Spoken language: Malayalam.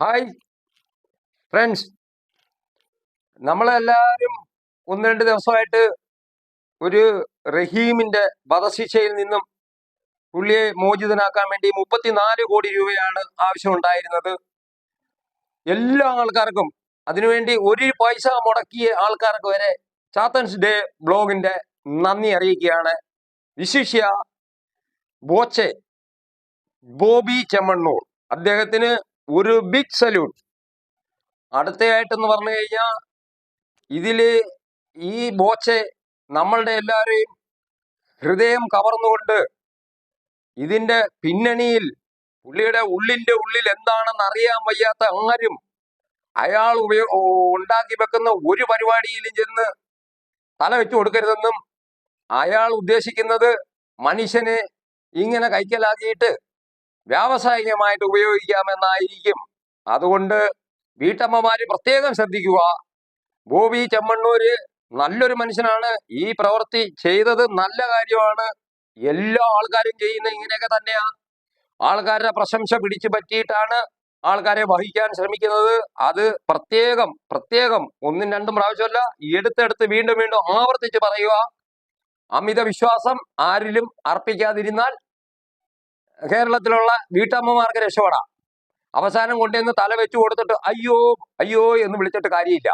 ഹായ് ഫ്രണ്ട്സ് നമ്മളെല്ലാവരും ഒന്ന് രണ്ട് ദിവസമായിട്ട് ഒരു റഹീമിന്റെ വധശിക്ഷയിൽ നിന്നും പുള്ളിയെ മോചിതനാക്കാൻ വേണ്ടി മുപ്പത്തിനാല് കോടി രൂപയാണ് ആവശ്യമുണ്ടായിരുന്നത്. എല്ലാ ആൾക്കാർക്കും അതിനുവേണ്ടി ഒരു പൈസ മുടക്കിയ ആൾക്കാർക്ക് വരെ ചാത്തൻസ് ഡേ ബ്ലോഗിന്റെ നന്ദി അറിയിക്കുകയാണ്. വിശിഷ്യ ബോച്ചെ ബോബി ചെമ്മണ്ണൂർ. അദ്ദേഹത്തിന് ഒരു ബിഗ് സല്യൂട്ട് അടുത്തയായിട്ടെന്ന് പറഞ്ഞു കഴിഞ്ഞാൽ ഇതിൽ ഈ ബോച്ചെ നമ്മളുടെ എല്ലാവരെയും ഹൃദയം കവർന്നുകൊണ്ട് ഇതിന്റെ പിന്നണിയിൽ പുള്ളിയുടെ ഉള്ളിന്റെ ഉള്ളിൽ എന്താണെന്ന് അറിയാൻ വയ്യാത്ത ആരും അയാൾ ഉണ്ടാക്കി വെക്കുന്ന ഒരു പരിപാടിയിലും ചെന്ന് തല വെച്ചു കൊടുക്കരുതെന്നും അയാൾ ഉദ്ദേശിക്കുന്നത് മനുഷ്യനെ ഇങ്ങനെ കൈക്കലാക്കിയിട്ട് വ്യാവസായികമായിട്ട് ഉപയോഗിക്കാമെന്നായിരിക്കും. അതുകൊണ്ട് വീട്ടമ്മമാര് പ്രത്യേകം ശ്രദ്ധിക്കുക. ബോബി ചെമ്മണ്ണൂര് നല്ലൊരു മനുഷ്യനാണ്. ഈ പ്രവൃത്തി ചെയ്തത് നല്ല കാര്യമാണ്. എല്ലാ ആൾക്കാരും ചെയ്യുന്ന ഇങ്ങനെയൊക്കെ തന്നെയാ. ആൾക്കാരുടെ പ്രശംസ പിടിച്ചു പറ്റിയിട്ടാണ് ആൾക്കാരെ വഹിക്കാൻ ശ്രമിക്കുന്നത്. അത് പ്രത്യേകം പ്രത്യേകം ഒന്നും രണ്ടും പ്രാവശ്യമല്ല എടുത്തെടുത്ത് വീണ്ടും വീണ്ടും ആവർത്തിച്ച് പറയുക. അമിത വിശ്വാസം ആരിലും അർപ്പിക്കാതിരുന്നാൽ കേരളത്തിലുള്ള വീട്ടമ്മമാർക്ക് രക്ഷപ്പെടാം. അവസാനം കൊണ്ടുവന്ന് തല വെച്ചു കൊടുത്തിട്ട് അയ്യോ അയ്യോ എന്ന് വിളിച്ചിട്ട് കാര്യമില്ല.